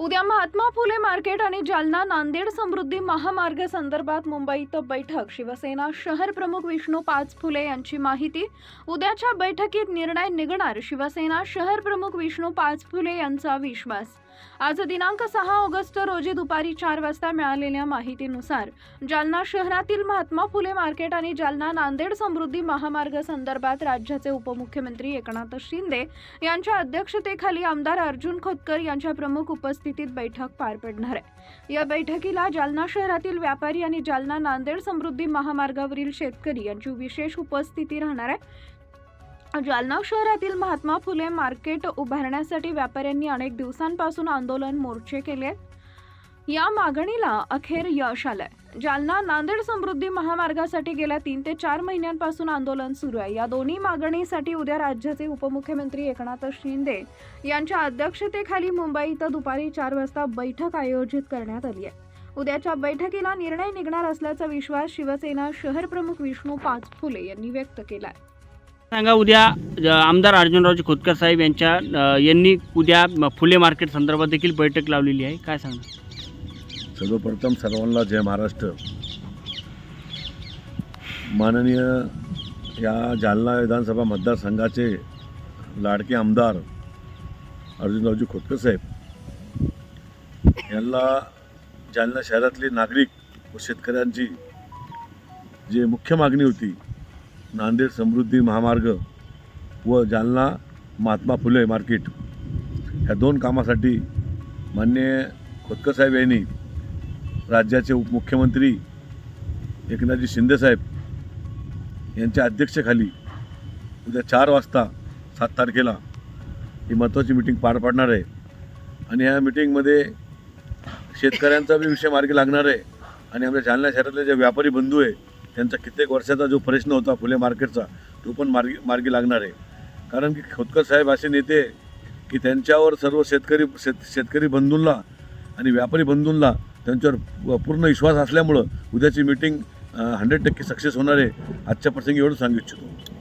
उद्या महात्मा फुले मार्केट आणि जालना नांदेड समृद्धी महामार्ग संदर्भात मुंबईत बैठक. शिवसेना शहर प्रमुख विष्णू पाच फुले यांची माहिती. उद्याच्या बैठकीत निर्णय निघणार. शिवसेना शहर प्रमुख विष्णू पाच फुले यांचा विश्वास. आज दिनांक सहा ऑगस्ट रोजी दुपारी चार वाजता मिळालेल्या माहितीनुसार जालना शहरातील महात्मा फुले मार्केट आणि जालना नांदेड समृद्धी महामार्ग संदर्भात राज्याचे उपमुख्यमंत्री एकनाथ शिंदे यांच्या अध्यक्षतेखाली आमदार अर्जुन खोतकर यांच्या प्रमुख उपस्थित उपस्थितीत बैठक पार पडणार आहे. या बैठकीला जालना शहरातील व्यापारी आणि जालना नांदेड समृद्धी महामार्गावरील शेतकरी यांची विशेष उपस्थिती राहणार आहे. जालना शहरातील महात्मा फुले मार्केट उभारण्यासाठी व्यापाऱ्यांनी अनेक दिवसांपासून आंदोलन मोर्चे केले. या मागणीला अखेर यश आलंय. जालना नांदेड समृद्धी महामार्गासाठी गेल्या तीन ते चार महिन्यांपासून आंदोलन सुरू आहे. या दोन्ही मागणीसाठी उद्या राज्याचे उपमुख्यमंत्री एकनाथ शिंदे यांच्या अध्यक्षतेखाली मुंबई इथं दुपारी चार वाजता बैठक आयोजित करण्यात आली आहे. उद्याच्या बैठकीला निर्णय निघणार असल्याचा विश्वास शिवसेना शहर प्रमुख विष्णू पाचफुले यांनी व्यक्त केला आहे सांगा उद्या आमदार अर्जुनरावजी खोतकर साहेब यांच्या यांनी उद्या फुले मार्केट संदर्भात देखील बैठक लावलेली आहे. काय सांगा सर्वप्रथम सर्वांना जय महाराष्ट्र. माननीय या जालना विधानसभा मतदारसंघाचे लाडके आमदार अर्जुनरावजी खोतकर साहेब. यांना जालना शहरातले नागरिक व शेतकऱ्यांची जे मुख्य मागणी होती नांदेड समृद्धी महामार्ग व जालना महात्मा फुले मार्केट ह्या दोन कामासाठी मान्य खोतकर साहेब यांनी राज्याचे उपमुख्यमंत्री एकनाथजी शिंदेसाहेब यांच्या अध्यक्षतेखाली उद्या चार वाजता सात तारखेला ही महत्त्वाची मिटिंग पार पाडणार आहे. आणि या मिटिंगमध्ये शेतकऱ्यांचा बी विषय मार्गी लागणार आहे. आणि आमच्या जालना शहरातले जे व्यापारी बंधू आहे त्यांचा कित्येक वर्षाचा जो प्रश्न होता फुले मार्केटचा तो पण मार्गी मार्गी लागणार आहे. कारण की खोतकर साहेब असे नेते की त्यांच्यावर सर्व शेतकरी शेत शेतकरी बंधूंना आणि व्यापारी बंधूंना त्यांच्यावर पूर्ण विश्वास असल्यामुळं उद्याची मीटिंग हंड्रेड टक्के सक्सेस होणार आहे आजच्या प्रसंगी एवढं सांगू इच्छितो.